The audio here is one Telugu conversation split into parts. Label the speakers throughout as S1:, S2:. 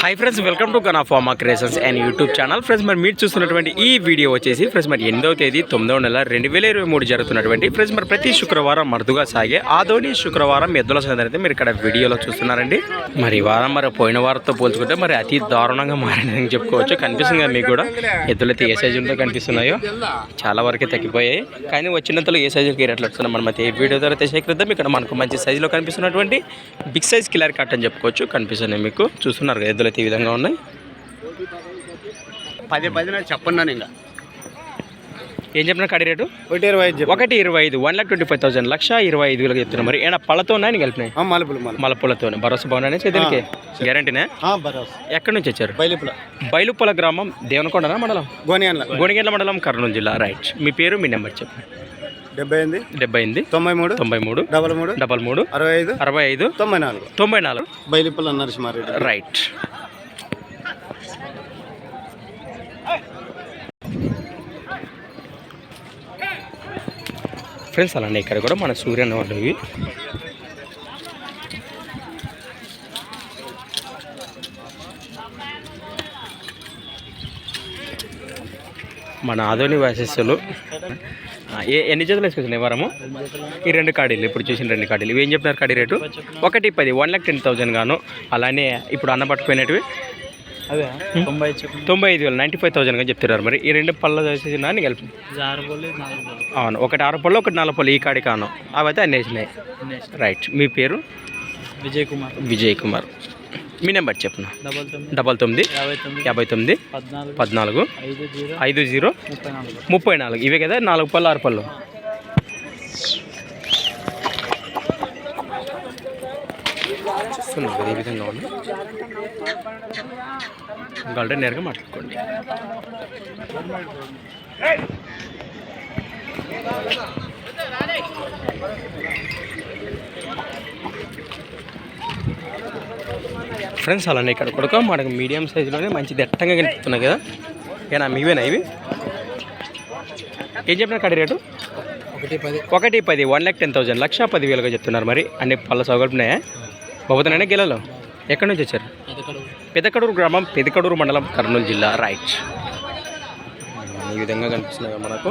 S1: Hi friends welcome to Gana pharma creations and YouTube channel friends మరి మీరు చూస్తున్నటువంటి ఈ వీడియో వచ్చేసి ఫ్రెండ్స్ మరి ఎనిమిదవ తేదీ తొమ్మిదవ నెల రెండు వేల ఇరవై మూడు జరుగుతున్నటువంటి ఫ్రెండ్స్ మరి ప్రతి శుక్రవారం మరుదుగా సాగే ఆదోని శుక్రవారం ఎద్దుల సందడి అయితే మీరు ఇక్కడ వీడియోలో చూస్తున్నారండి. మరి ఈ వారం మరి పోయిన వారంతో పోల్చుకుంటే మరి అతి దారుణంగా మారిందని చెప్పుకోవచ్చు. కనిపిస్తుంది మీకు కూడా ఎద్దులైతే ఏ సైజులతో కనిపిస్తున్నాయో. చాలా వరకే తగ్గిపోయాయి. కానీ వచ్చినంతలో ఏ సైజుకి రేట్లు వస్తున్నాం మనం అయితే ఈ వీడియో ద్వారా అయితే సేకరిద్దాం ఇక్కడ మనకు మంచి సైజులో కనిపిస్తున్నటువంటి బిగ్ సైజ్ కిలర్ కట్ అని చెప్పుకోవచ్చు. కనిపిస్తున్నాయి మీకు? చూస్తున్నారు కదా ఎద్దులు అయితే ఈ విధంగా ఉన్నాయి.
S2: పది పది నాకు చెప్పండి ఇంకా.
S1: ఏం చెప్పిన కడి రేటు?
S2: ఒకటి ఇరవై ఐదు
S1: ఒకటి ఇరవై ఐదు one lakh twenty five thousand లక్ష ఇరవై ఐదు వేలకు చెప్తున్నా మరి ఏమైనా పళ్ళతో ఉన్నాయి కలిపినాయి
S2: మలుపులు మలుపు
S1: మళ్ళీ పూలతో భరోసా బాగున్నాయి చేతులకి గ్యారంటీనే? ఎక్కడి నుంచి వచ్చారు?
S2: బయలుపుల
S1: బయలుపల గ్రామం దేవనకొండనా మండలం?
S2: గోనియన్ల.
S1: గోనిగెండ్ల మండలం కర్నూలు జిల్లా. రైట్. మీ పేరు మీ నెంబర్ చెప్పండి.
S2: డెబ్బై ఎనిమిది
S1: డెబ్బై ఎనిమిది
S2: తొంభై మూడు
S1: తొంభై మూడు
S2: డబల్ మూడు
S1: డబల్ మూడు
S2: అరవై ఐదు
S1: అరవై ఐదు
S2: తొంభై నాలుగు.
S1: తొంభై నాలుగు.
S2: బయలుపుల నరసింహారెడ్డి.
S1: రైట్ ఫ్రెండ్స్ అలానే ఇక్కడ కూడా మన సూర్యన్న వాళ్ళు ఇవి. మన ఆధోని వాసస్సులు ఎన్ని జతలు వేసుకొచ్చినాయి వారము? ఈ రెండు కాడీలు ఇప్పుడు చూసిన రెండు కాడీలు. ఇవి ఏం చెప్పినారు కాడీ రేటు? ఒకటి పది వన్ లాక్ టెన్ థౌసండ్ గాను. అలానే ఇప్పుడు అన్న పట్టుకుపోయినవి
S2: అదే తొంభై
S1: ఐదు వేలు నైంటీ ఫైవ్ థౌసండ్గా చెప్తున్నారు మరి. ఈ రెండు పళ్ళు వేసేసిన కలిపి అవును ఒకటి ఆరు పళ్ళు ఒకటి నాలుగు పళ్ళు ఈ కాడి కాను. అవి అయితే అన్నీ వేసినాయి. రైట్ మీ పేరు?
S2: విజయ్ కుమార్.
S1: విజయ్ కుమార్. మీ నెంబర్ చెప్పను?
S2: డబల్ తొమ్మిది యాభై తొమ్మిది పద్నాలుగు ఐదు జీరో ముప్పై నాలుగు.
S1: ఇవే కదా? నాలుగు పళ్ళు ఆరు పళ్ళు. చూస్తున్నాం కదా ఈ విధంగా ఉంది. గల్డ నేరుగా మాట్లాడుకోండి. ఫ్రెండ్స్ అలానే ఇక్కడ కొడుక మనకు మీడియం సైజులోనే మంచి దట్టంగా కనిపిస్తున్నాయి కదా. ఏనా మీవేనా ఇవి? ఏం చెప్పిన కడి రేటు?
S2: ఒకటి పది.
S1: ఒకటి పది. వన్ ల్యాక్ టెన్ థౌసండ్ లక్ష పది వేలుగా చెప్తున్నారు మరి. అన్ని పళ్ళ సౌకర్యన్నాయా బాబుతున్నానే గెలలో? ఎక్కడి నుంచి వచ్చారు? పెదకడూరు. గ్రామం పెదకడూరు మండలం కర్నూలు జిల్లా. రైట్. ఈ విధంగా కనిపిస్తున్నాయి కదా మనకు.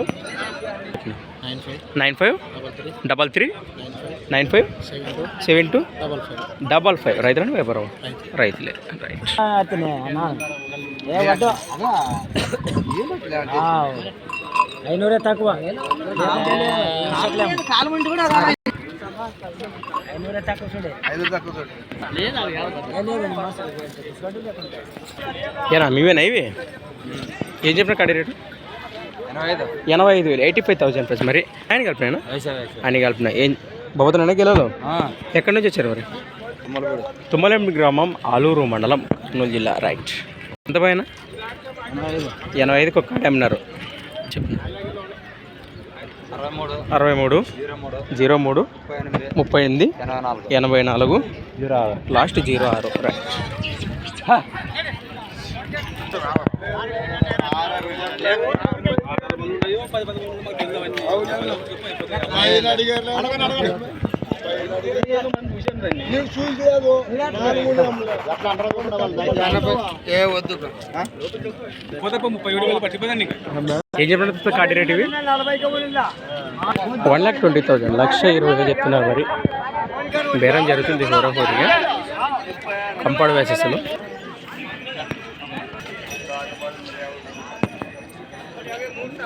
S2: Nine five. Double three. Nine five seven two
S1: seven two
S2: double five.
S1: Double five. రైతులని వ్యాపారం రైతులే రైట్
S2: ఐనూరే తక్కువ.
S1: ఏనా మీవేనా ఇవి? ఏం చెప్పిన కడి రేటు? ఎనభై ఐదు. వేలు ఎయిటీ ఫైవ్ థౌసండ్ ప్లస్ మరి ఆయన కలిపినా ఆయన కలిపిన ఏం బాబుతున్నానే గెలలో ఎక్కడి నుంచి వచ్చారు మరి తుమ్మలెం గ్రామం ఆలూరు మండలం కర్నూలు జిల్లా రైట్ ఎంత పైన ఎనభై ఐదుకి ఒక్క అన్నారు చెప్పు
S2: అరవై మూడు జీరో మూడు ముప్పై ఎనిమిది
S1: ముప్పై ఎనిమిది
S2: ఎనభై నాలుగు
S1: ఎనభై నాలుగు
S2: జీరో ఆరు
S1: లాస్ట్ జీరో ఆరు రైట్
S2: ఏ వద్దు
S1: ఏం చెప్పిన కార్డు రేట్ ఇవి? వన్ లాక్ ట్వంటీ థౌసండ్ లక్ష ఇరవై వేలు చెప్తున్నారు మరి బేరం జరుగుతుంది హోరాహోరీగా కంపౌండ్ వేసేస్తాను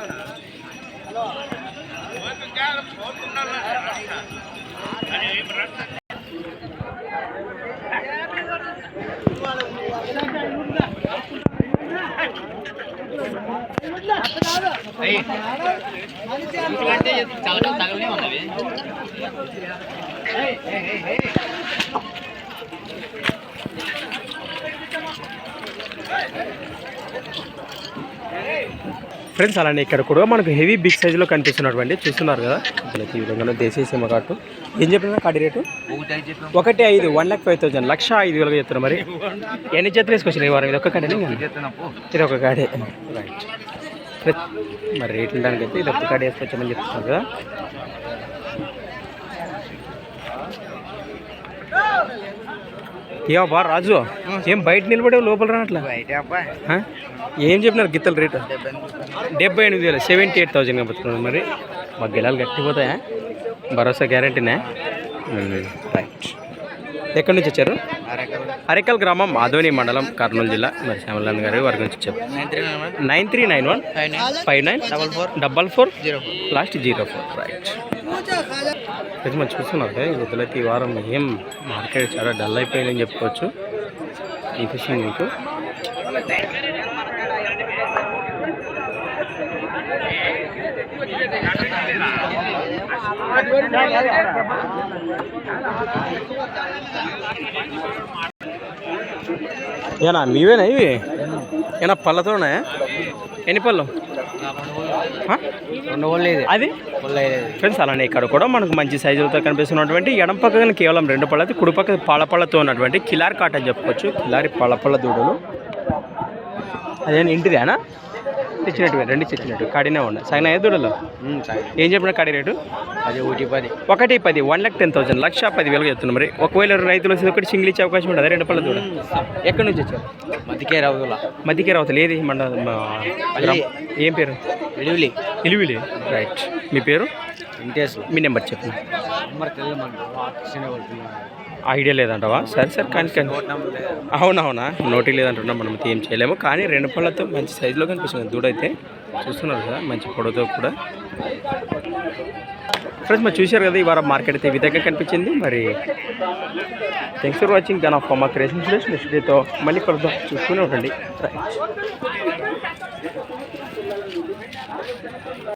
S1: ఫ్రెండ్స్ అలానే ఇక్కడ కూడా మనకు హెవీ బిగ్ సైజులో కనిపిస్తున్నటువంటి చూస్తున్నారు కదా? మనకి ఈ విధంగా దేశీయ సిమ కాటు ఏం చెప్పిన కాడి రేటు? ఒకటి ఐదు వన్ ల్యాక్ ఫైవ్ థౌసండ్ లక్ష ఐదు వేలుగా చెప్తున్నారు మరి. ఎన్ని చేతులు వేసుకొచ్చినాయి ఈ వారం? ఇది ఒక్క కాడే ఇది ఒక కాడే రైట్ మరి రేట్లు దానికైతే ఇది ఒక్క కాడే వేసుకొచ్చామని చెప్తున్నారు కదా. ఏ బా రాజు? ఏం బయట నిలబడే లోపల రానట్లా? ఏం చెప్పినారు గిత్తల రేటు? డెబ్బై ఎనిమిది. వేలు. సెవెంటీ ఎయిట్ థౌజండ్ కలుపుతున్నారు మరి మా గిలాలు గట్టిపోతాయా? భరోసా గ్యారంటీనే? రైట్. ఎక్కడి నుంచి వచ్చారు? అరేకల్ గ్రామం మాధోని మండలం కర్నూలు జిల్లా. మరి శ్యామలాన్ గారు వారి గురించి చెప్పారు nine three nine one five nine. Double four. Double four. Zero last zero four. Right. అయితే మనం చూస్తున్నారు వద్దులైతే ఈ వారం ఏం మార్కెట్ చాలా డల్ అయిపోయిందని చెప్పుకోవచ్చు. ఈ ఫిషింగ్ మీకు. ఏనా మీవేనా ఇవి? ఏనా పళ్ళతోనే? ఎన్ని పళ్ళు?
S2: రెండు
S1: అది? ఫ్రెండ్స్ అలానే ఇక్కడ కూడా మనకు మంచి సైజులతో కనిపిస్తున్నటువంటి ఎడం పక్కన కేవలం రెండు పళ్ళ కుడి పక్క పాలపళ్ళతో ఉన్నటువంటి కిలారి కాట అని చెప్పుకోవచ్చు. కిలారి పళ్ళపళ్ళ దూడలు. అదే ఇంటిదేనా? తెచ్చినట్టు రెండు తెచ్చినట్టు. కడినే ఉన్నాయి సగం ఐదు దూడలు ఏం చెప్పిన కడి రేటు?
S2: అది ఒకటి పది.
S1: ఒకటి పది వన్ లాక్ టెన్ థౌసండ్ లక్ష పది వేలకు చెప్తున్నాం మరి. ఒకవేళ రైతులు వచ్చి ఒకటి సింగిల్ ఇచ్చే అవకాశం ఉంటుంది రెండు పళ్ళ దూడ? ఎక్కడి నుంచి వచ్చారు
S2: మతికే రావుల.
S1: మధ్యకే రావతలు. ఏది? మండ మా గ్రామం. ఏం పేరు? ఇలివిలి. రైట్ మీ పేరు? మీ నెంబర్ చెప్పండి
S2: నెంబర్
S1: ఐడియా లేదంటవా? సరే సరే కానీ కానీ. అవునవునా? నోటి లేదంటున్నా మనం ఏం చేయలేము. కానీ రెండు పళ్ళతో మంచి సైజులో కనిపిస్తుంది దూడ అయితే. చూస్తున్నారు కదా మంచి పొడవుతో కూడా. ఫ్రెండ్స్ మరి చూశారు కదా ఈ వారం మార్కెట్ అయితే ఈ విధంగా కనిపించింది. మరి thanks for watching gun of మా క్రేషన్ నెక్స్ట్ డేతో మళ్ళీ కలుద్దాం. చూస్తూనే ఉండండి. రైట్